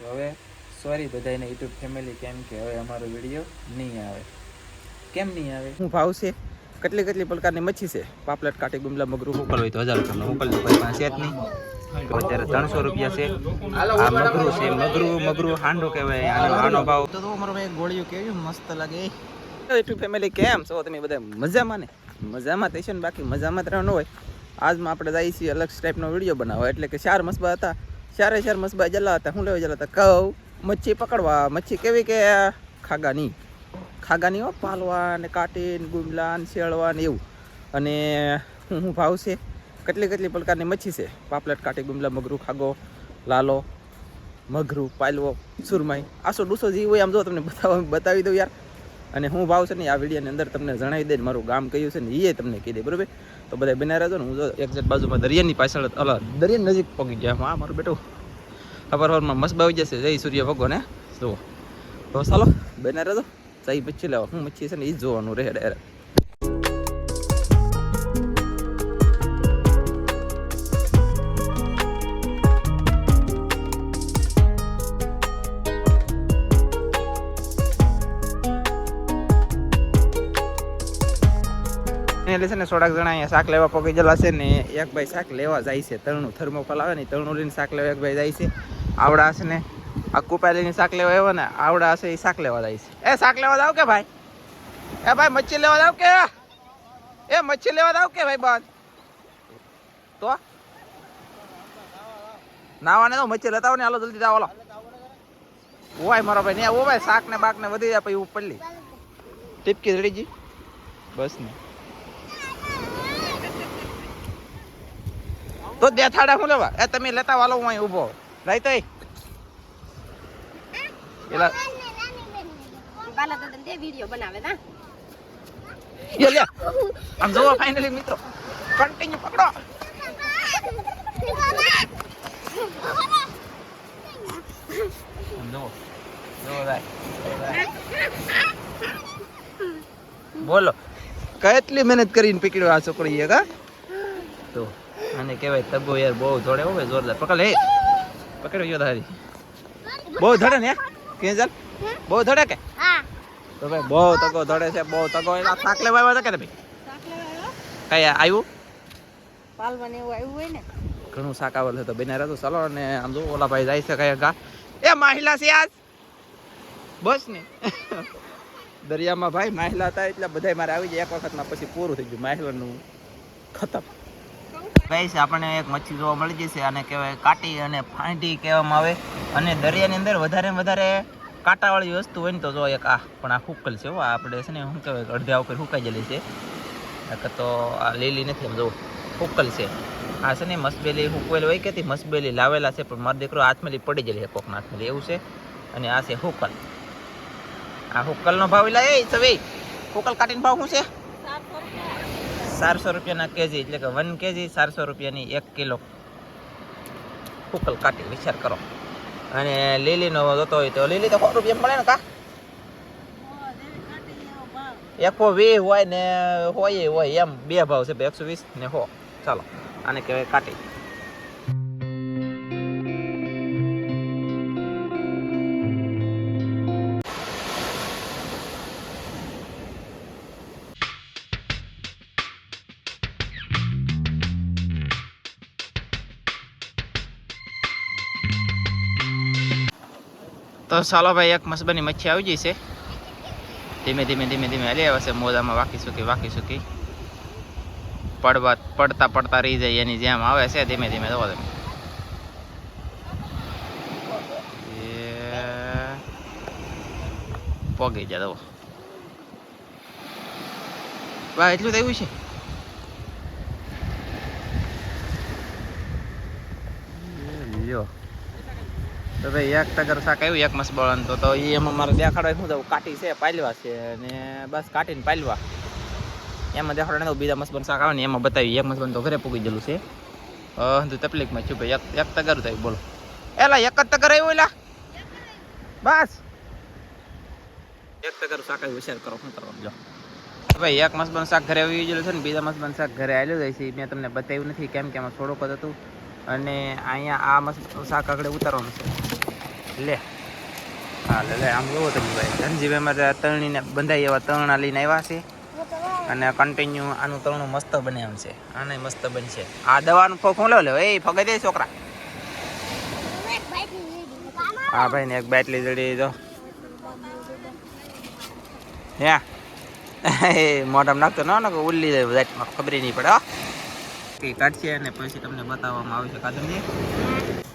તો હવે સોરી બધાને યુટ્યુબ ફેમિલી કેમ કે હવે અમારો વીડિયો નહીં આવે. કેમ નહીં આવે? શું ભાવ છે? કેટલી કેટલી પ્રકારની મચ્છી છે? પાપલેટ કાટી ગુમલા મગરું મોકલ હોય તો હજાર રૂપિયામાં મોકલ કોઈ પાસે જ નહીં. તો અત્યારે ત્રણસો રૂપિયા છે. આ મગરું છે મગરું મગરું હાંડો કહેવાય આનો આનો ભાવ. તો તો મારો ભાઈ ગોળીઓ કેવી મસ્ત લાગે. યુટ્યુબ ફેમિલી કેમ? છો તમે બધા મજામાં ને? મજામાં થઈશે ને બાકી મજામાં જ રહેવાનું હોય. આજમાં આપણે જઈએ છીએ અલગ ટાઈપનો વીડિયો બનાવો એટલે કે ચાર મસબા હતા. ચારે ચાર મસબા જલા હતા હું લેવા જલા હતા કહું મચ્છી પકડવા. મચ્છી કેવી કે ખાગાની. ખાગાની હો પાલવા ને કાટી ને ગુમલા ને શેળવા ને એવું. અને હું શું ભાવ છે, કેટલી કેટલી પ્રકારની મચ્છી છે? પાપલેટ, કાટી, ગુમલા, મગરું, ખાગો, લાલો, મગરું પાલવો સુરમાઈ. આસો ડૂસો જે હોય, આમ જો તમને બતાવવા બતાવી દઉં યાર. અને હું ભાવ છે ને, આ વિડીયોની અંદર તમને જણાવી દે મારું ગામ કયું છે ને એ તમને કહી દે, બરોબર? તો બધા બના રહેજો ને. હું જો એક્ઝેક્ટ બાજુમાં દરિયાની પાછળ અલ દરિયા નજીક પગી ગયા. હા મારું બેટું ખબરમાં મસ્ત બાવી જશે. જય સૂર્ય ભગવાન. જુઓ. તો ચાલો બના રહેજો. જઈ મચ્છી લેવા. હું મચ્છી છે ને એ જોવાનું રહે ડાયરેક્ટ એટલે છે ને થોડાક જણા અહીંયા શાક લેવા પગી ગયેલા છે ને એક ભાઈ શાક લેવા જાય છે. તરણું થર્મોકોલ આવે ને તરણું લઈને શાક લેવા એક ભાઈ જાય છે. આવડા હશે ને આ કુપા લઈને શાક લેવા આવ્યો ને આવડા હશે એ શાક લેવા જાય છે. એ શાક લેવા જાવ કે ભાઈ? એ ભાઈ મચ્છી લેવા જાવ કે? એ મચ્છી લેવા જાવ કે ભાઈ બાદ તો? નાવાને તો મચ્છી લેતા ને, હાલો જલ્દી જાવ હાલો. ઓવાય મારો ભાઈ ને ઓવાય શાક ને બાક ને વધી જાય, પછી ઉપર લી. ટીપકી રેડીજી બસ ને. તો દેથાડા હું લેવા? એ તમે લેતા વાલો હું અહીં ઊભો. રાઈ તો એલા. બાલા દાદા તે વિડિયો બનાવે ના એ લે. આમ જોવો ફાઇનલી મિત્રો. કન્ટિન્યુ પકડો. બોલો. કેટલી મહેનત કરીને પકડ્યો આ છોકરીએ કા? તો. આને કહેવાય તગો યાર બહુ ધોડે હોય જોરદાર. પકડ લે. પકડ્યો ગયો તારી. બહુ ધડે ને કે ચાલ બહુ ધડે કે? હા. તો ભાઈ બહુ તગો ધડે છે બહુ તગો એના થાક લેવા આવ્યા હતા કે ભાઈ કઈ આવ્યું? પાલવાને એવું આવ્યું હોય ને. ઘણું શાક આવેલ છે તો બેના રહેતો. ચાલો અને આમ જો ઓલા ભાઈ જાય છે કયા ગા એ માહિલા છે આજ. બસ ને. દરિયામાં ભાઈ માહિલા હતા એટલે બધા મારે આવી જાય એક વખતમાં પછી પૂરું થઈ ગયું માહિલાનું ખતમ. ભાઈ આપણને એક મચ્છી જોવા મળી જશે અને કહેવાય કાટી અને ફાંટી કહેવામાં આવે. અને દરિયાની અંદર વધારે વધારે કાંટાવાળી વસ્તુ હોય ને તો જો એક આ પણ આ હુકલ છે આ આપણે છે ને શું કહેવાય, અડધા ઉપર હુકાઈ ગયેલી છે. એક તો આ લીલી નથી એમ, જો હુકલ છે. આ છે ને મસબેલી હુકવેલ હોય કે તે મસબેલી લાવેલા છે, પણ મારો દીકરો હાથમેલી પડી ગયેલી છે કોકના હાથમેલી એવું છે. અને આ છે હુકલ આ હુકલનો ભાવ લાવે એ સવે હુકલ કાટીનો ભાવ શું છે? ચારસો રૂપિયાના કેજી, એટલે કે વન કેજી ચારસો રૂપિયાની એક કિલો કુકલ કાટી, વિચાર કરો. અને લીલીનો જોતો હોય તો લીલી તો સો રૂપિયા મળે ને કા? એકસો વીસ હોય ને હોય હોય એમ. બે ભાવ છે એકસો વીસ ને હો. ચાલો, આને કહેવાય કાટી. તો ચાલો ભાઈ, એક મસબાની મચ્છી આવી જઈ છે. ધીમે ધીમે ધીમે ધીમે હલી આવે છે. મોજામાં વાકી સુકી વાકી સુકી. પડવા, પડતા પડતા રહી જાય એની જેમ આવે છે. ધીમે ધીમે, જોવો તમે. પોગી જાય જુઓ ભાઈ એટલું થયું છે? તો ભાઈ એક ટગર શાક આવ્યું, એક મસ બળન તો એ એમાં મારે દેખાડવા શું જવું કાટી છે, પાલવા છે, અને બસ કાટીને પાલવા. એમાં દેખાડવા બીજા મસબન શાક આવે ને એમાં બતાવી, એક મસબન તો ઘરે પૂગી ગયેલું છે. તો તકલીફમાં છું ભાઈ, એક એક તગર થાય, બોલો. એલા, એક જ ટગર આવ્યું એલા? બસ. એક ટગર શાક આવ્યું, શેર કરો, શું કરવાનું, જો. ભાઈ, એક મસબન શાક ઘરે આવી ગયેલું છે ને, બીજા મસબન શાક ઘરે આવેલું જાય છે મેં તમને બતાવ્યું નથી, કેમ કે એમાં થોડુંક હતું. અને અહીંયા આ મસ, શાક આગળ ઉતારવાનું છે. લે. હા, લે લે, આમ જોવો તમે ભાઈ? ધનજીભાઈ મારે તરણીને બંધાઈ એવા તરણા લઈને આવ્યા છે. અને કન્ટિન્યુ આનું તરણું મસ્ત બને એમ છે. આને મસ્ત બનશે. આ દવાનું હું લો લે? એ ફગે દે છોકરા. હા, ભાઈ, ને એક બાટલી જડી જો હે એ, મોઢામાં નાખતો ન ને ઉલ્લી જાય જાતમાં ખબર નહીં પડે કાઢશે અને પછી તમને બતાવવામાં આવશે. કાદમજી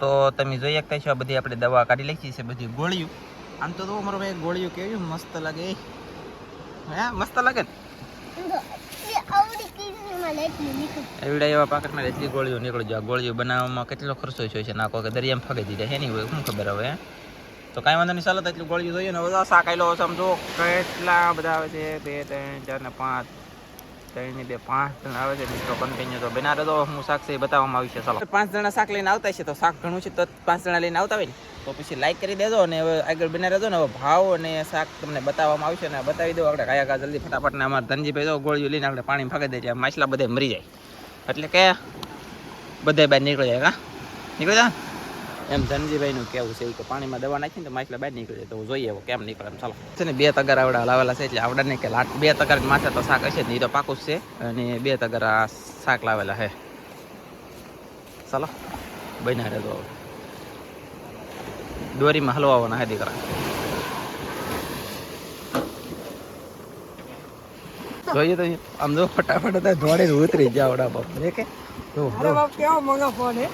તો તમે જોઈ શકતા છો, આ બધી આપણે દવા કાઢી લખી છે, બધી ગોળીઓ. આમ તો તો મારો ભાઈ ગોળીઓ કેવી મસ્ત લાગે. હે, મસ્ત લાગે એવડા એવા પાકટમાં એટલી ગોળીઓ નીકળી જાય. ગોળીઓ બનાવવામાં કેટલો ખર્ચો છે નાખો કે દરિયામાં ફગી દીધા હે નહીં હોય શું ખબર હવે? તો કાંઈ વાંધો નહીં, ચાલો એટલી ગોળીઓ જોઈએ ને બધા શાકાયેલો સમજો કેટલા બધા આવે છે? બે, ત્રણ, ચાર ને પાંચ. ત્રણ ને બે પાંચ જણ આવે છે, મિત્રો કન્ટિન્યુ તો. બના તો હું શાક છે બતાવવામાં આવી છે, ચાલો. પાંચ જણા શાક લઈને આવતા છે તો શાક ઘણું છે, તો પાંચ જણા લઈને આવતા હોય ને, તો પછી લાઈક કરી દેજો અને હવે આગળ બના રહેજો ને, હવે ભાવ અને શાક તમને બતાવવામાં આવશે અને બતાવી દો આપણે. કાયા કા જલ્દી ફટાફટ ને અમારા ધનજીભાઈ દો ગોળીઓ લઈને આપણે પાણી ફાંકી દઈએ માછલા બધે મરી જાય. એટલે કે, બધે બહાર નીકળી જાય હા નીકળી જાય એમ ધનજીભાઈનું કેવું છે કે પાણીમાં દવા નાખીને તો માછલા બહાર નીકળી તો જોઈએ કેમ નીકળે એમ. ચાલો. છે ને, બે તગર આવડા લાવેલા છે એટલે આવડા ને કે બે તગર માથે તો શાક હશે જ તો પાકું છે. અને બે તગર શાક લાવેલા છે. ચાલો. બન્યા રહેતો તો દોરીમાં હલવાવાના હે દીકરા. જોઈએ તો આમ જો ફટાફટ દોડીને ઉતરી જાય આવડા બાપ. દેખે ફોન જો.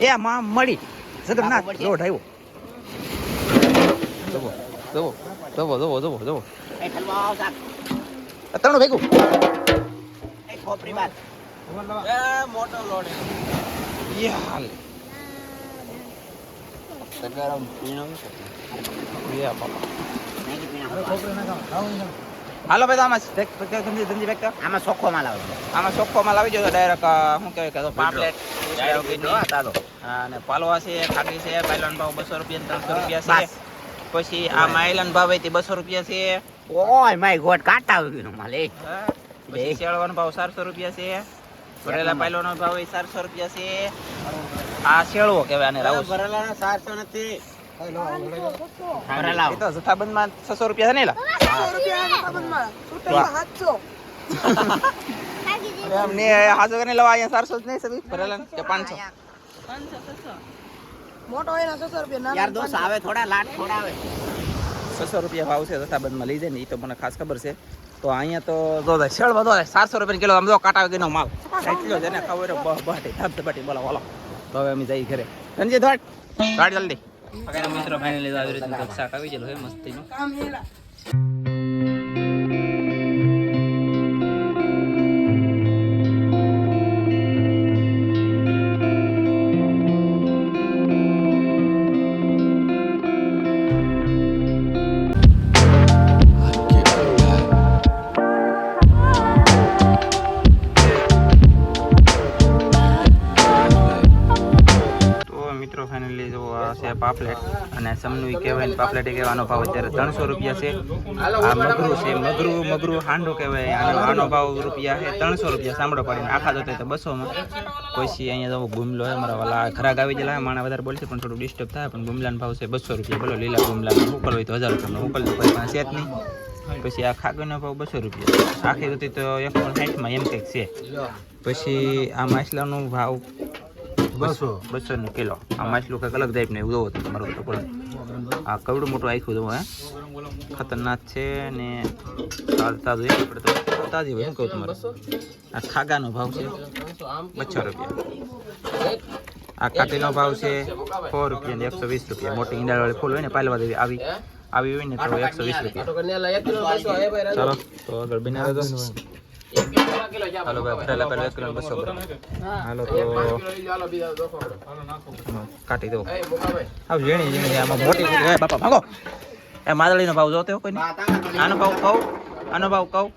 એ માં મળી. જગન્નાથ રોડ આવ્યો. જવો જવો જવો જવો જવો જવો. ત્રણ ભેગું. મોટો લોડ બાપા. આમાં દેખ દેખ ધંધી ધંધી બેગ તો આમાં ચોખ્ખો માલ આવે આમાં ચોખ્ખો માલ આવી ગયો ડાયરેક્ટ શું કહેવાય કે પાપલેટ અને પાલવા છે ખાટી છે પાયલોન ભાવ બસો રૂપિયા ત્રણસો રૂપિયા છે. પછી આ માયલન ભાવ હતી બસો રૂપિયા છે. ઓય માય ગોડ કાટા આવી ગયો માલ એ. પછી શેળવાનો ભાવ ચારસો રૂપિયા છે. ભરેલા પાયલોનો ભાવ એ ચારસો રૂપિયા છે. આ શેળવો કહેવાય આને રાઉસ. ભરેલા સાતસો નથી. જથ્થાબંધમાં છસો રૂપિયા છે ને અમને હાજો કરીને લેવા અહીંયા ચારસો જ નહીં સભી ભરેલા કે પાંચસો? યાર દોસ્ત આવે થોડા લાટ થોડા આવે. છસો રૂપિયા ભાવ છે જથ્થાબંધમાં લઈ જાય ને એ તો મને ખાસ ખબર છે. તો અહીંયા તો જો શેળ બધો સાતસો રૂપિયા કિલો આમ જો કાંટા વગરનો માલ. એટલો છે ને ખબર બહાટી ધબ ધબાટી બોલો બોલો. તો હવે અમે જઈએ ઘરે. સંજય ધોટ ધોટ જલ્દી મિત્રો ફાઇનલી આવી રીતે આવી ગયેલું છે મસ્તીનું સમનું કહેવાય ને પાપલેટ કહેવાનો ભાવ અત્યારે ત્રણસો રૂપિયા છે. આ મગરું છે, મગરું મગરું હાંડો કહેવાય. આનો આનો ભાવ રૂપિયા છે ત્રણસો રૂપિયા, સાંભળો પાડીને. આખા જોતા તો બસોમાં પછી અહીંયા તો ગુમલો હોય મારા વાલા ખરાક આવી ગયેલા માણા વધારે બોલશે, પણ થોડું ડિસ્ટર્બ થાય, પણ ગુમલાનો ભાવ છે બસો રૂપિયા. બોલો, લીલા ગુમલાનો ઉકલ હોય તો હજાર રૂપિયાનો ઉકલ તો કોઈ પાસે જ નહીં. પછી આ ખાગનો ભાવ બસો રૂપિયા આખી હતી તો એકસો સાઠમાં એમ કંઈક છે. પછી આ માછલાનો ભાવ બસો બસો. નો કિલો. આ માછલું કંઈક અલગ ટાઈપ ને એવું જોવો તો તમારું તો પડે આ કવડું મોટું આખું જોવો હે. ખતરનાક છે ને તાજું તાજું આપણે તો તાજી હોય શું કહું તમારે? આ ખાગાનો ભાવ છે બસો રૂપિયા. આ કાટીનો ભાવ છે સો રૂપિયા ને એકસો વીસ રૂપિયા. મોટી ઈંડાળવાળી ફૂલ હોય ને પાલવા દેવી આવી આવી હોય ને તો એકસો વીસ રૂપિયા. ચાલો તો આગળ બિના હાલો ભાઈ ભરેલા પહેલા એક કિલો બસો ગ્રામ હાલો તો કાઢી દો આવ ઝીણી ઝીણી આમાં મોટી એ બાપા ભાગો એ માદળીનો ભાવ જોતો કોઈ આનો ભાવ કહું આનો ભાવ કહું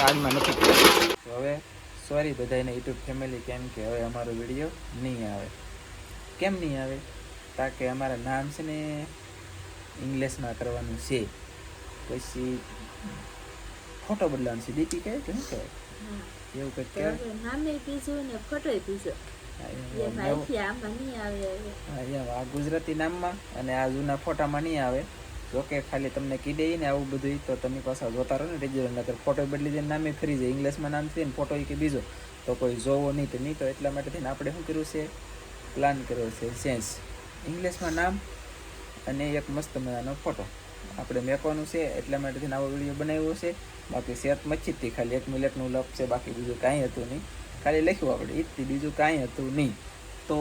આજમાં નથી તો હવે સોરી બધાને યુટ્યુબ ફેમિલી કેમ કે હવે અમારો વીડિયો નહીં આવે કેમ નહીં આવે કારણ કે અમારા નામ છે ને ઇંગ્લિશમાં કરવાનું છે પછી ફોટો બદલાવાનો છે. દીપી કહે કે શું કહેવાય? એવું કંઈક કહેવાય? નામે પીછું ને ફોટોય અહીંયા આ ગુજરાતી નામમાં અને આ જૂના ફોટામાં નહીં આવે. જોકે ખાલી તમને કીધી ને આવું બધું તો તમે પાછા જોતા રહો ને રેગ્યુલર નગર ફોટો બદલી દે નામે ફરી જાય. ઇંગ્લિશમાં નામ છે ને ફોટો કે બીજો. તો કોઈ જોવો નહીં તો નહીં તો એટલા માટે થઈને આપણે શું કર્યું છે? પ્લાન કર્યો છે. સેન્સ ઇંગ્લિશમાં નામ અને એક મસ્ત મજાનો ફોટો આપણે મેકવાનું છે એટલા માટે આવો વીડિયો બનાવ્યો છે. બાકી સેત મચ્છી હતી ખાલી એક મિનિટનું લપ છે બાકી બીજું કાંઈ હતું નહીં. ખાલી લખ્યું આપણે ઈ બીજું કાંઈ હતું નહીં. તો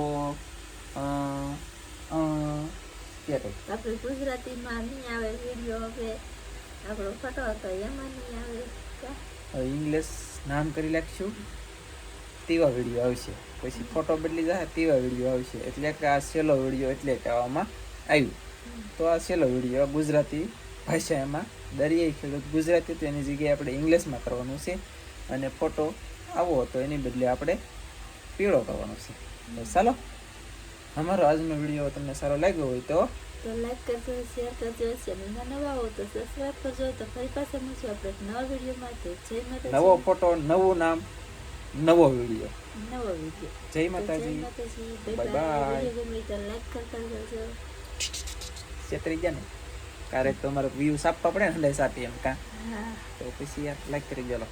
આપણે ગુજરાતીમાં નહીં આવે વીડિયો હવે. આપણો ફોટો હતો એમાં નહીં આવે. ઇંગ્લિશ નામ કરી લખશું તેવા વીડિયો આવશે. પછી ફોટો બદલી જાય તેવા વીડિયો આવશે. એટલે કે આ છેલ્લો વીડિયો એટલે કહેવામાં આવ્યું. તો આ છેલ્લો વીડિયો ગુજરાતી ભાષા એમાં. દરિયાઈ ખેડૂત ગુજરાતી તો એની જગ્યાએ આપણે ઇંગ્લિશમાં કરવાનું છે. અને ફોટો આવો તો એની બદલે આપણે પીળો કરવાનો છે. તો ચાલો અમારો આજનો વીડિયો તમને સારો લાગ્યો હોય તો તો લાઈક કરજો શેર કરજો ચેનલમાં નવા હો તો સબસ્ક્રાઇબ કરજો તો ફરી પાછા મળશું આપણે નવા વીડિયો માટે. જય માતાજી. નવો ફોટો નવું નામ નવો વીડિયો. નવો વીડિયો. જય માતાજી જય માતાજી. બાય બાય વીડિયો ગમે તો લાઈક કરતા જજો છેતરી ગયા ને ક્યારેક તો અમારે વ્યૂઝ આપવા પડે ને સાપી એમ કાં. તો પછી યાર લાઈક કરી દેલો